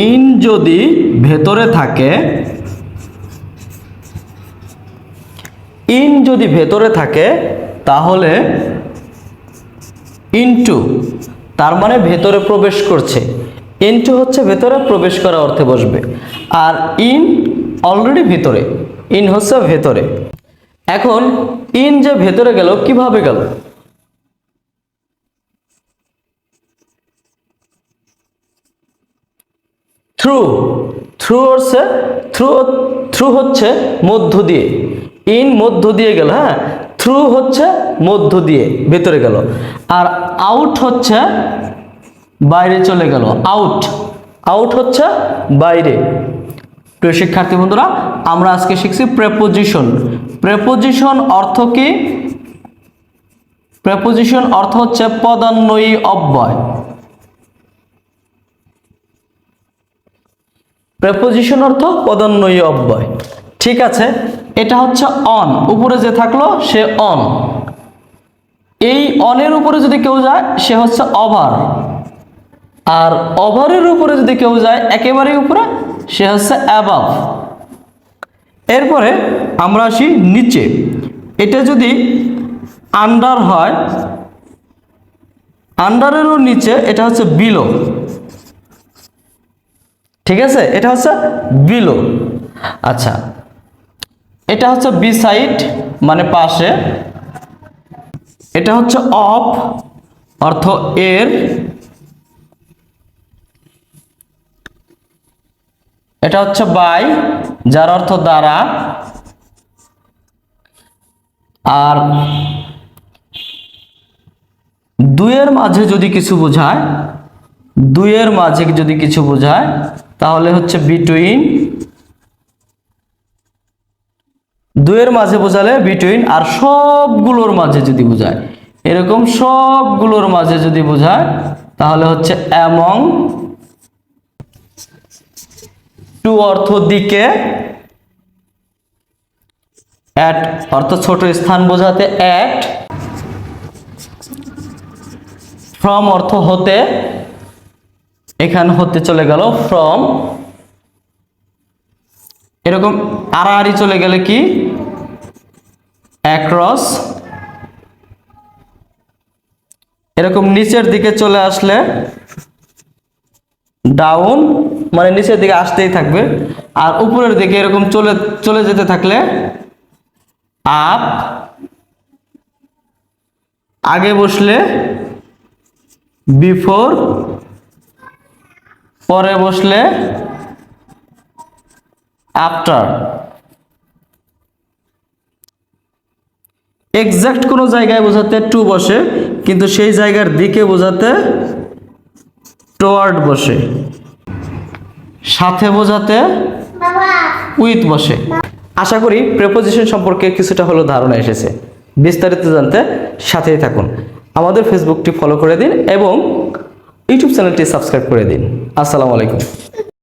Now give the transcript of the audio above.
In যদি ভেতরে থাকে, ইন যদি ভেতরে থাকে, তাহলে ইনটু তার মানে ভেতরে প্রবেশ করছে। ইনটু হচ্ছে ভেতরে, প্রবেশ করা অর্থে বসবে। আর ইন অলরেডি ভিতরে, ইন হচ্ছে ভেতরে। এখন, ইন যে ভেতরে গেল, কীভাবে গেল? থ্রু থ্রু হচ্ছে, থ্রু থ্রু হচ্ছে মধ্য দিয়ে। ইন মধ্য দিয়ে গেল হ্যাঁ? থ্রু হচ্ছে মধ্য দিয়ে, ভেতরে গেল। আর আউট হচ্ছে বাইরে চলে গেল, আউট। আউট হচ্ছে বাইরে। প্রিয় শিক্ষার্থী বন্ধুরা, আমরা আজকে শিখছি প্রেপোজিশন প্রেপোজিশন অর্থ কি? প্রেপোজিশন অর্থ হচ্ছে পদান্বয়ী অব্যয়। প্রেপোজিশন অর্থ পদান্বয়ী অব্যয়। ঠিক আছে? এটা হচ্ছে অন উপরে যে থাকল, সে অন এই অনের উপরে যদি কেউ যায়, সে হচ্ছে ওভার আর ওভারের উপরে যদি কেউ যায় একেবারে উপরে, সে হচ্ছে অ্যাবাভ এরপরে আমরা আসি নিচে। এটা যদি আন্ডার হয় আন্ডারেরও নিচে, এটা হচ্ছে বিলো ঠিক আছে? এটা হচ্ছে বিলো আচ্ছা এটা হচ্ছে বি সাইড মানে পাশে। এটা হচ্ছে অফ অর্থ এর। এটা হচ্ছে বাই যার অর্থ দ্বারা। আর দুইয়ের মাঝে যদি কিছু বোঝায়, দুইয়ের মাঝে যদি কিছু বোঝায় তাহলে হচ্ছে বিটুইন দুইয়ের মাঝে বোঝালে বিটুইন আর সবগুলোর মাঝে যদি বোঝায়, এরকম সবগুলোর মাঝে যদি বোঝায়, তাহলে হচ্ছে অ্যামং টু অর্থ দিকে অ্যাট অর্থ ছোট স্থান বোঝাতে অ্যাট ফ্রম অর্থ হতে এখানে হতে চলে গেল ফ্রম এরকম আড়াআড়ি চলে গেলে কি? অ্যাক্রস এরকম নিচের দিকে চলে আসলে ডাউন মানে নিচের দিকে আসতেই থাকবে। আর উপরের দিকে এরকম চলে চলে যেতে থাকলে আপ আগে বসলে বিফোর পরে বসলে আফটার এক্সাক্ট কোনো জায়গায় বোঝাতে টু বসে, কিন্তু সেই জায়গার দিকে বোঝাতে টোয়ার্ড বসে। সাথে বোঝাতে উইথ বসে। আশা করি প্রেপোজিশন সম্পর্কে কিছুটা হলো ধারণা এসেছে। বিস্তারিত জানতে সাথেই থাকুন। আমাদের ফেসবুকটি ফলো করে দিন এবং ইউটিউব চ্যানেলটি সাবস্ক্রাইব করে দিন। আসসালামু আলাইকুম।